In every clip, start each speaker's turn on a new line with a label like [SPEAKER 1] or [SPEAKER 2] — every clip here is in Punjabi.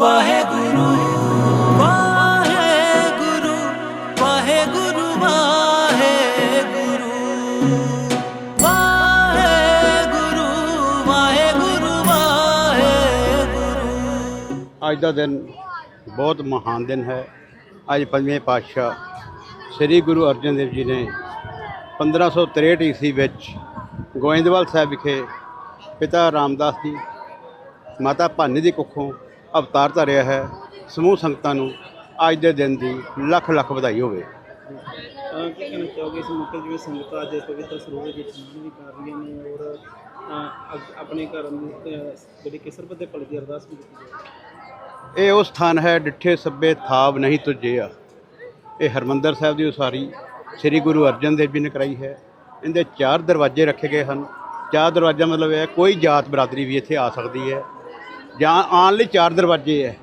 [SPEAKER 1] ਵਾਹਿਗੁਰੂ ਵਾਹਿਗੁਰੂ ਵਾਹਿਗੁਰੂ ਵਾਹਿਗੁਰੂ ਵਾਹਿਗੁਰੂ ਵਾਹਿਗੁਰੂ ਵਾਹਿਗੁਰੂ।
[SPEAKER 2] ਅੱਜ ਦਾ ਦਿਨ ਬਹੁਤ ਮਹਾਨ ਦਿਨ ਹੈ। ਅੱਜ ਪੰਜਵੇਂ ਪਾਤਸ਼ਾਹ ਸ੍ਰੀ ਗੁਰੂ ਅਰਜਨ ਦੇਵ ਜੀ ਨੇ 1563 ਈਸਵੀ ਵਿੱਚ ਗੋਇੰਦਵਾਲ ਸਾਹਿਬ ਵਿਖੇ ਪਿਤਾ ਰਾਮਦਾਸ ਜੀ, ਮਾਤਾ ਭਾਨੀ ਦੀ ਕੁੱਖੋਂ ਅਵਤਾਰ ਧਾਰਿਆ ਹੈ ਸਮੂਹ ਸੰਗਤਾਂ ਨੂੰ ਅੱਜ ਦੇ ਦਿਨ ਦੀ ਲੱਖ ਲੱਖ ਵਧਾਈ ਹੋਵੇ।
[SPEAKER 3] ਅਹ ਕੀ ਕਹਿਣਾ ਚਾਹੋਗੇ ਇਸ ਮੌਕੇ ਜਿਵੇਂ ਸੰਗਤਾਂ ਅੱਜ ਪਵਿੱਤਰ ਸਰੋਵਰ ਵਿੱਚ ਇਸ਼ਨਾਨ ਵੀ ਕਰ ਰਹੀਆਂ ਨੇ ਔਰ ਅਹ, ਅਗ- ਆਪਣੇ ਘਰ ਨੂੰ ਅਹ, ਜਿਹੜੀ ਕਿਸਰਤ ਦੇ ਭਲੇ ਦੀ ਅਰਦਾਸ ਵੀ ਕੀਤੀ ਜਾ ਰਹੀ ਹੈ?
[SPEAKER 2] ਇਹ ਉਹ ਸਥਾਨ ਹੈ ਡਿੱਠੇ ਸੱਬੇ ਥਾਵ ਨਹੀਂ ਤੁਝਿਆ ਇਹ ਹਰਮੰਦਰ ਸਾਹਿਬ ਦੀ ਉਸਾਰੀ ਸ੍ਰੀ ਗੁਰੂ ਅਰਜਨ ਦੇਵ ਜੀ ਨੇ ਕਰਾਈ ਹੈ। ਇਹਦੇ ਚਾਰ ਦਰਵਾਜ਼ੇ ਰੱਖੇ ਗਏ ਹਨ। ਚਾਰ ਦਰਵਾਜ਼ਾ ਮਤਲਬ ਹੈ ਕੋਈ ਜਾਤ ਬਰਾਦਰੀ ਵੀ ਇੱਥੇ ਆ ਸਕਦੀ ਹੈ। ਜਾਂ ਆਉਣ ਲਈ ਚਾਰ ਦਰਵਾਜ਼ੇ ਹੈ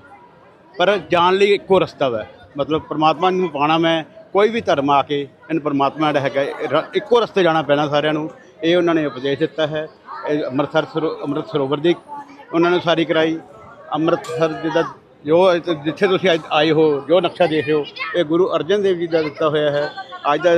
[SPEAKER 2] ਪਰ ਜਾਣ ਲਈ ਇੱਕੋ ਰਸਤਾ ਹੈ ਮਤਲਬ ਪ੍ਰਮਾਤਮਾ ਨੂੰ ਪਾਣਾ ਮੈਂ, ਕੋਈ ਵੀ ਧਰਮ ਆ ਕੇ ਇਹਨੂੰ ਪ੍ਰਮਾਤਮਾ ਜਿਹੜਾ ਹੈਗਾ ਇੱਕੋ ਰਸਤੇ ਜਾਣਾ ਪੈਣਾ ਸਾਰਿਆਂ ਨੂੰ। ਇਹ ਉਹਨਾਂ ਨੇ ਉਪਦੇਸ਼ ਦਿੱਤਾ ਹੈ। ਇਹ ਅੰਮ੍ਰਿਤਸਰ ਸਰੋ, ਅੰਮ੍ਰਿਤ ਸਰੋਵਰ ਦੀ ਉਹਨਾਂ ਨੇ ਸਾਰੀ ਕਰਾਈ। ਅੰਮ੍ਰਿਤਸਰ ਜਿਹਦਾ ਜੋ ਜਿੱਥੇ ਤੁਸੀਂ ਅੱਜ ਆਏ ਹੋ, ਜੋ ਨਕਸ਼ਾ ਦੇਖ ਰਹੇ ਹੋ, ਇਹ ਗੁਰੂ ਅਰਜਨ ਦੇਵ ਜੀ ਦਾ ਦਿੱਤਾ ਹੋਇਆ ਹੈ। ਅੱਜ ਦਾ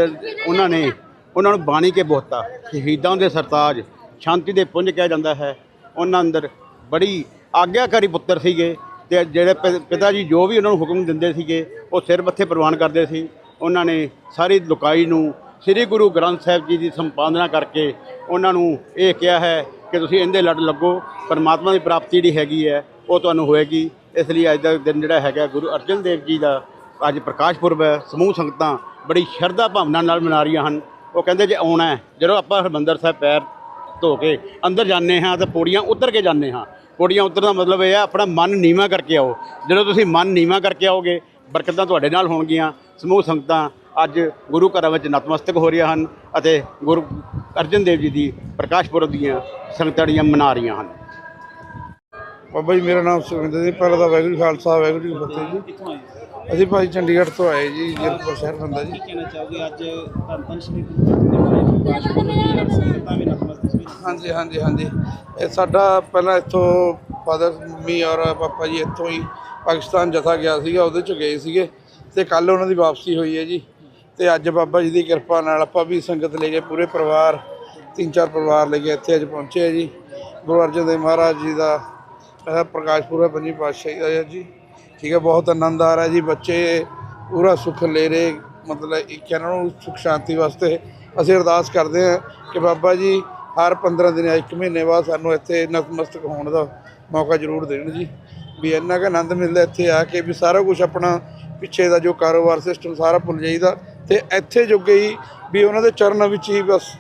[SPEAKER 2] ਉਹਨਾਂ ਨੇ, ਉਹਨਾਂ ਨੂੰ ਬਾਣੀ ਕੇ ਬਹੁਤਾ, ਸ਼ਹੀਦਾਂ ਦੇ ਸਰਤਾਜ, ਸ਼ਾਂਤੀ ਦੇ ਪੁੰਜ ਕਿਹਾ ਜਾਂਦਾ ਹੈ। ਉਹਨਾਂ ਅੰਦਰ ਬੜੀ ਆਗਿਆਕਾਰੀ ਪੁੱਤਰ ਸੀਗੇ ਤੇ ਜਿਹੜੇ ਪਿ- ਪਿਤਾ ਜੀ ਜੋ ਵੀ ਉਹਨਾਂ ਨੂੰ ਹੁਕਮ ਦਿੰਦੇ ਸੀਗੇ, ਉਹ ਸਿਰ ਮੱਥੇ ਪ੍ਰਵਾਨ ਕਰਦੇ ਸੀ। ਉਹਨਾਂ ਨੇ ਸਾਰੀ ਲੁਕਾਈ ਨੂੰ ਸ੍ਰੀ ਗੁਰੂ ਗ੍ਰੰਥ ਸਾਹਿਬ ਜੀ ਦੀ ਸੰਪਾਦਨਾ ਕਰਕੇ ਉਹਨਾਂ ਨੂੰ ਇਹ ਕਿਹਾ ਹੈ ਕਿ ਤੁਸੀਂ ਇਹਦੇ ਲੜ ਲੱਗੋ, ਪਰਮਾਤਮਾ ਦੀ ਪ੍ਰਾਪਤੀ ਜਿਹੜੀ ਹੈਗੀ ਹੈ, ਉਹ ਤੁਹਾਨੂੰ ਹੋਏਗੀ। ਇਸ ਲਈ ਅੱਜ ਦਾ ਦਿਨ ਜਿਹੜਾ ਹੈਗਾ, ਗੁਰੂ ਅਰਜਨ ਦੇਵ ਜੀ ਦਾ ਅੱਜ ਪ੍ਰਕਾਸ਼ ਪੁਰਬ ਹੈ। ਸਮੂਹ ਸੰਗਤਾਂ ਬੜੀ ਸ਼ਰਧਾ ਭਾਵਨਾ ਨਾਲ ਮਨਾ ਰਹੀਆਂ ਹਨ। ਉਹ ਕਹਿੰਦੇ ਜੇ ਆਉਣਾ ਹੈ, ਜਦੋਂ ਆਪਾਂ ਹਰਿਮੰਦਰ ਸਾਹਿਬ ਪੈਰ ਧੋ ਕੇ ਅੰਦਰ ਜਾਂਦੇ ਹਾਂ ਤਾਂ ਪੌੜੀਆਂ ਉਤਰ ਕੇ ਜਾਂਦੇ ਹਾਂ ਪੌੜੀਆਂ ਉਤਰਨ ਦਾ ਮਤਲਬ ਇਹ ਹੈ ਆਪਣਾ ਮਨ ਨੀਵਾ ਕਰਕੇ ਆਓ। ਜਦੋਂ ਤੁਸੀਂ ਮਨ ਨੀਵਾ ਕਰਕੇ ਆਓਗੇ ਬਰਕਤਾਂ ਤੁਹਾਡੇ ਨਾਲ ਹੋਣਗੀਆਂ। ਸਮੂਹ ਸੰਗਤਾਂ ਅੱਜ ਗੁਰੂ ਘਰਾਂ ਵਿੱਚ ਨਤਮਸਤਕ ਹੋ ਰਹੀਆਂ ਹਨ ਅਤੇ ਗੁਰੂ ਅਰਜਨ ਦੇਵ ਜੀ ਦੀ ਪ੍ਰਕਾਸ਼ ਪੁਰਬ ਦੀਆਂ ਸੰਗਤਾਂ ਮਨਾ ਰਹੀਆਂ ਹਨ।
[SPEAKER 4] ਬਾਬਾ ਜੀ ਮੇਰਾ ਨਾਮ ਸੁਖਵਿੰਦਰ ਜੀ। ਪਹਿਲਾਂ ਤਾਂ ਵਾਹਿਗੁਰੂ ਜੀ ਖਾਲਸਾ ਵਾਹਿਗੁਰੂ ਜੀ ਫਤਿਹ ਜੀ।
[SPEAKER 3] ਕਿੱਥੋਂ ਆਏ ਹੋ?
[SPEAKER 4] ਅਸੀਂ ਭਾਈ ਚੰਡੀਗੜ੍ਹ ਤੋਂ ਆਏ ਜੀ ਜੀਰਕਪੁਰ ਸ਼ਹਿਰ ਬੰਦਾ ਜੀ।
[SPEAKER 3] ਕੀ ਕਹਿਣਾ ਚਾਹੋਗੇ? ਅੱਜ ਧੰਨ ਧੰਨ ਸ਼੍ਰੀ
[SPEAKER 4] ਹਾਂਜੀ ਹਾਂਜੀ ਹਾਂਜੀ। ਇਹ ਸਾਡਾ ਪਹਿਲਾਂ ਇੱਥੋਂ ਫਾਦਰ ਮੰਮੀ ਔਰ ਪਾਪਾ ਜੀ ਇੱਥੋਂ ਹੀ ਪਾਕਿਸਤਾਨ ਜਥਾ ਗਿਆ ਸੀਗਾ, ਉਹਦੇ ਚ ਗਏ ਸੀਗੇ ਤੇ ਕੱਲ ਉਹਨਾਂ ਦੀ ਵਾਪਸੀ ਹੋਈ ਹੈ ਜੀ। ਤੇ ਅੱਜ ਬਾਬਾ ਜੀ ਦੀ ਕਿਰਪਾ ਨਾਲ ਆਪਾਂ ਵੀ ਸੰਗਤ ਲੈ ਕੇ ਪੂਰੇ ਪਰਿਵਾਰ, ਤਿੰਨ ਚਾਰ ਪਰਿਵਾਰ ਲੈ ਕੇ ਇੱਥੇ ਅੱਜ ਪਹੁੰਚੇ ਆ ਜੀ। ਗੁਰੂ ਅਰਜਨ ਦੇਵ ਮਹਾਰਾਜ ਜੀ ਦਾ ਪ੍ਰਕਾਸ਼ ਪੁਰਬ ਪੰਜੀ ਪਾਤਸ਼ਾਹੀ ਦਾ ਜੀ। ਠੀਕ ਹੈ, ਬਹੁਤ ਆਨੰਦ ਆ ਰਿਹਾ ਜੀ, ਬੱਚੇ ਪੂਰਾ ਸੁੱਖ ਲੈ ਰਹੇ ਮਤਲਬ ਇਹਨਾਂ ਨੂੰ ਸੁੱਖ ਸ਼ਾਂਤੀ ਵਾਸਤੇ ਅਸੀਂ ਅਰਦਾਸ ਕਰਦੇ ਹਾਂ ਕਿ ਬਾਬਾ ਜੀ ਹਰ 15 ਦਿਨ ਇੱਕ ਮਹੀਨੇ ਬਾਅਦ ਸਾਨੂੰ ਇੱਥੇ ਨਤਮਸਤਕ ਹੋਣ ਦਾ ਮੌਕਾ ਜ਼ਰੂਰ ਦੇਣ ਜੀ। ਵੀ ਇੰਨਾ ਕੁ ਆਨੰਦ ਮਿਲਦਾ ਇੱਥੇ ਆ ਕੇ ਵੀ ਸਾਰਾ ਕੁਝ ਆਪਣਾ ਪਿੱਛੇ ਦਾ ਜੋ ਕਾਰੋਬਾਰ ਸਿਸਟਮ ਸਾਰਾ ਭੁੱਲ ਜਾਈਦਾ ਤੇ ਇੱਥੇ ਜੋਗੇ ਹੀ ਵੀ ਉਹਨਾਂ ਦੇ ਚਰਨਾਂ ਵਿੱਚ ਹੀ ਬਸ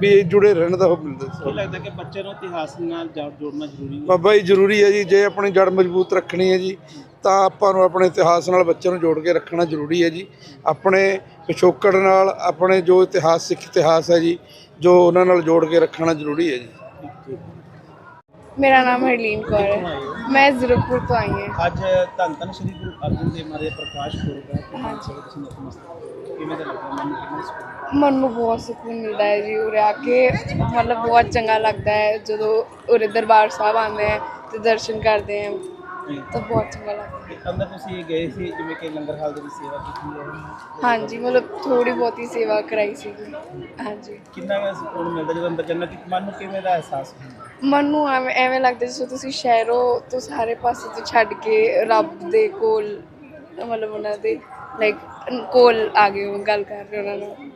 [SPEAKER 4] ਵੀ ਜੁੜੇ ਰਹਿਣ ਦਾ ਉਹ ਮਿਲਦਾ।
[SPEAKER 3] ਲੱਗਦਾ ਕਿ ਬੱਚੇ ਨੂੰ ਇਤਿਹਾਸ ਨਾਲ ਜੜ ਜੋੜਨਾ ਜ਼ਰੂਰੀ ਹੈ?
[SPEAKER 4] ਬਾਬਾ ਜੀ ਜ਼ਰੂਰੀ ਹੈ ਜੀ ਜੇ ਆਪਣੀ ਜੜ ਮਜ਼ਬੂਤ ਰੱਖਣੀ ਹੈ ਜੀ ਤਾਂ ਆਪਾਂ ਨੂੰ ਆਪਣੇ ਇਤਿਹਾਸ ਨਾਲ ਬੱਚਿਆਂ ਨੂੰ ਜੋੜ ਕੇ ਰੱਖਣਾ ਜ਼ਰੂਰੀ ਹੈ ਜੀ। ਆਪਣੇ ਪਿਛੋਕੜ ਨਾਲ ਆਪਣੇ ਜੋ ਇਤਿਹਾਸ ਸਿੱਖ ਇਤਿਹਾਸ ਹੈ ਜੀ ਜੋ ਉਹਨਾਂ ਨਾਲ ਜੋੜ ਕੇ ਰੱਖਣਾ ਜ਼ਰੂਰੀ ਹੈ ਜੀ।
[SPEAKER 5] ਮੇਰਾ ਨਾਮ ਹਰਲੀਨ ਕੌਰ ਹੈ। ਮੈਂ ਜ਼ੀਰੋਪੁਰ ਤੋਂ ਆਈ ਹਾਂ।
[SPEAKER 3] ਅੱਜ ਧੰਨ ਧੰਨ ਸ਼੍ਰੀ ਗੁਰੂ ਅਰਜਨ ਦੇਵ ਮਹਾਰਾਜ ਦੇ ਪ੍ਰਕਾਸ਼ ਪੁਰਬ ਹੈ। ਤੁਸੀਂ ਨਤਮਸਤਕ ਕਿਵੇਂ ਦਾ ਲੱਗਦਾ ਮਨ
[SPEAKER 5] ਮਨ ਨੂੰ ਬਹੁਤ ਸਕੂਨ ਮਿਲਦਾ ਹੈ ਜੀ ਉਰੇ ਆ ਕੇ। ਮਤਲਬ ਬਹੁਤ ਚੰਗਾ ਲੱਗਦਾ ਹੈ। ਜਦੋਂ ਉਰੇ ਦਰਬਾਰ ਸਾਹਿਬ ਆਉਂਦੇ ਹੈ ਤੇ ਦਰਸ਼ਨ ਕਰਦੇ ਹਾਂ। ਤਾਂ ਬਹੁਤ ਚੰਗਾ ਲੱਗਦਾ ਹੈ
[SPEAKER 3] ਤੇ ਅੰਦਰ ਤੁਸੀਂ ਗਏ ਸੀ ਜਿਵੇਂ ਕਿ ਲੰਗਰ ਹਾਲ ਦੇ ਵਿੱਚ ਸੇਵਾ ਕੀਤੀ ਹੈ।
[SPEAKER 5] ਹਾਂਜੀ ਮਤਲਬ ਥੋੜੀ ਬਹੁਤੀ ਸੇਵਾ ਕਰਾਈ ਸੀ। ਹਾਂਜੀ।
[SPEAKER 3] ਕਿੰਨਾ ਕੁ ਸਕੂਨ ਮਿਲਦਾ ਜਦੋਂ ਅੰਦਰ ਜੰਨਤ ਦੀ ਮਨ ਨੂੰ ਕਿਵੇਂ ਦਾ ਅਹਿਸਾਸ ਹੁੰਦਾ?
[SPEAKER 5] ਮਨ ਨੂੰ ਐਵੇਂ ਐਵੇਂ ਲੱਗਦਾ ਜਿਵੇਂ ਤੁਸੀਂ ਸ਼ਹਿਰੋਂ ਤੋਂ ਸਾਰੇ ਪਾਸੇ ਤੋਂ ਛੱਡ ਕੇ ਰੱਬ ਦੇ ਕੋਲ ਮਤਲਬ ਉਹਨਾਂ ਦੇ ਲਾਈਕ ਕੋਲ ਆ ਗਏ ਹੋ ਗੱਲ ਕਰ ਰਹੇ ਹੋ ਉਹਨਾਂ ਨਾਲ